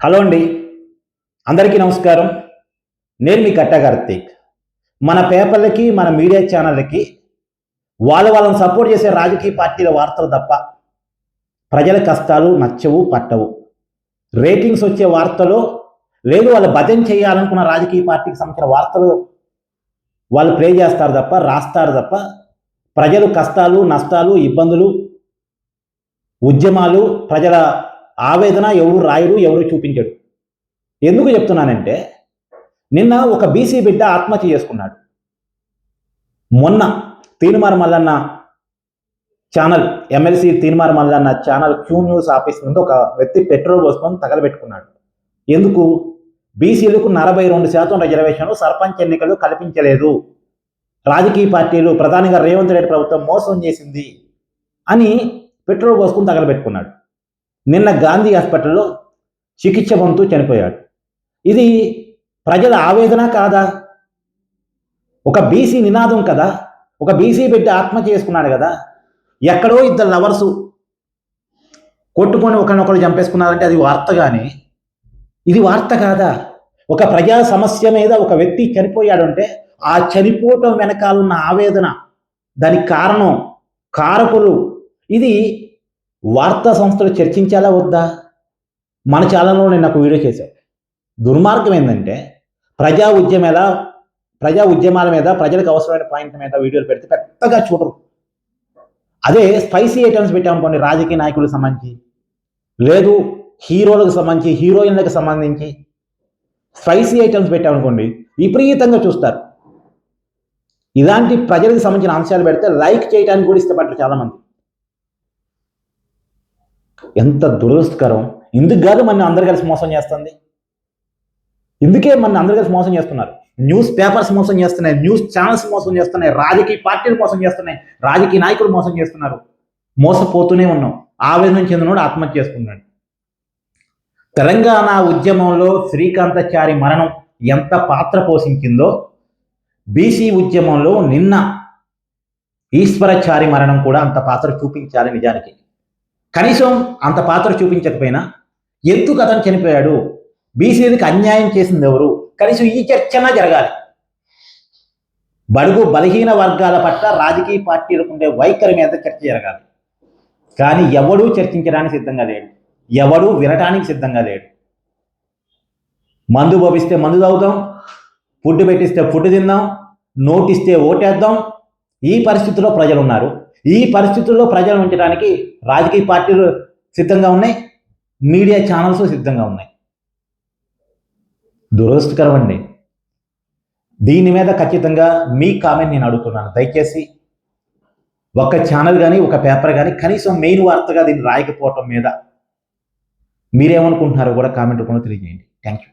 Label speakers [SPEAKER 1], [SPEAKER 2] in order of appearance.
[SPEAKER 1] Hello అండి. అందరికీ నమస్కారం. నేను మీ కట్ట కార్తీక్. మన పేపర్లకి మన మీడియా ఛానళ్ళకి వాళ్ళు వాళ్ళని సపోర్ట్ చేసే రాజకీయ పార్టీల వార్తలు తప్ప ప్రజల కష్టాలు నచ్చవు పట్టవు. రేటింగ్స్ వచ్చే వార్తలు లేదు వాళ్ళు భజన చేయాలనుకున్న రాజకీయ పార్టీకి సంబంధించిన వార్తలు వాళ్ళు ప్లే చేస్తారు తప్ప రాస్తారు తప్ప ప్రజలు కష్టాలు నష్టాలు ఇబ్బందులు ఉద్యమాలు ప్రజల ఆవేదన ఎవరు రాయరు ఎవరు చూపించడు. ఎందుకు చెప్తున్నానంటే నిన్న ఒక బీసీ బిడ్డ ఆత్మహత్య చేసుకున్నాడు. మొన్న Teenmar Mallanna channel MLC Teenmar Mallanna channel Q news office ముందు ఒక వ్యక్తి పెట్రోల్ పోసుకొని తగలబెట్టుకున్నాడు. ఎందుకు? బీసీలకు నలభై రెండు శాతం రిజర్వేషన్లు సర్పంచ్ ఎన్నికలు కల్పించలేదు. రాజకీయ పార్టీలు ప్రధానిగా రేవంత్ రెడ్డి ప్రభుత్వం మోసం చేసింది అని పెట్రోల్ పోసుకుని తగలబెట్టుకున్నాడు. నిన్న గాంధీ హాస్పిటల్లో చికిత్స పొందుతూ చనిపోయాడు. ఇది ప్రజల ఆవేదన కాదా? ఒక బీసీ నినాదం కదా? ఒక బీసీ బిడ్డ ఆత్మ చేసుకున్నాడు కదా? ఎక్కడో ఇద్దరు లవర్సు కొట్టుకొని ఒకరినొకరు చంపేసుకున్నారంటే అది వార్త కానీ ఇది వార్త కాదా? ఒక ప్రజా సమస్య మీద ఒక వ్యక్తి చనిపోయాడు అంటే ఆ చనిపోవటం వెనకాలన్న ఆవేదన దానికి కారణం కారకులు. ఇది వార్తా సంస్థలు చర్చించాలా వద్దా? మన ఛానల్లో నేను ఒక వీడియో చేశాను దుర్మార్గం ఏంటంటే ప్రజా ఉద్యమాల ప్రజా ఉద్యమాల మీద ప్రజలకు అవసరమైన పాయింట్ మీద వీడియోలు పెడితే పెద్దగా చూడరు. అదే స్పైసీ ఐటమ్స్ పెట్టామనుకోండి రాజకీయ నాయకులకు సంబంధించి లేదు హీరోలకు సంబంధించి హీరోయిన్లకు సంబంధించి స్పైసీ ఐటమ్స్ పెట్టామనుకోండి విపరీతంగా చూస్తారు. ఇలాంటి ప్రజలకు సంబంధించిన అంశాలు పెడితే లైక్ చేయడానికి కూడా ఇష్టపడరు చాలామంది. ఎంత దురదృష్టకరం. ఇందుకు కాదు మన అందరు కలిసి మోసం చేస్తుంది. ఇందుకే మన అందరు కలిసి మోసం చేస్తున్నారు. న్యూస్ పేపర్స్ మోసం చేస్తున్నాయి. న్యూస్ ఛానల్స్ మోసం చేస్తున్నాయి. రాజకీయ పార్టీలు మోసం చేస్తున్నాయి. రాజకీయ నాయకులు మోసం చేస్తున్నారు. మోసపోతూనే ఉన్నాం. ఆవేదన చెందినోడు ఆత్మహత్య చేసుకున్నాడు. తెలంగాణ ఉద్యమంలో శ్రీకాంతచారి మరణం ఎంత పాత్ర పోషించిందో బీసీ ఉద్యమంలో నిన్న ఈశ్వరచారి మరణం కూడా అంత పాత్ర చూపించాలి నిజానికి. కనీసం అంత పాత్ర చూపించకపోయినా ఎందుకు అతను చనిపోయాడు? బీసీలకు అన్యాయం చేసింది ఎవరు? కనీసం ఈ చర్చన జరగాలి. బడుగు బలహీన వర్గాల పట్ల రాజకీయ పార్టీలకు ఉండే వైఖరి మీద చర్చ జరగాలి. కానీ ఎవడూ చర్చించడానికి సిద్ధంగా లేడు. ఎవడూ వినటానికి సిద్ధంగా లేడు. మందు పోపిస్తే మందు తాగుతాం ఫుడ్ పెట్టిస్తే ఫుడ్ తిందాం నోటిస్తే ఓటేద్దాం. ఈ పరిస్థితిలో ప్రజలు ఉన్నారు ఈ పరిస్థితుల్లో ప్రజలు ఉంచడానికి రాజకీయ పార్టీలు సిద్ధంగా ఉన్నాయి మీడియా ఛానల్స్ సిద్ధంగా ఉన్నాయి. దురదృష్టకరం అండి. దీని మీద ఖచ్చితంగా మీ కామెంట్ నేను అడుగుతున్నాను. దయచేసి ఒక ఛానల్ కానీ ఒక పేపర్ కానీ కనీసం మెయిన్ వార్తగా దీన్ని రాయకపోవటం మీద మీరేమనుకుంటున్నారో కూడా కామెంట్ కూడా తెలియజేయండి. Thank you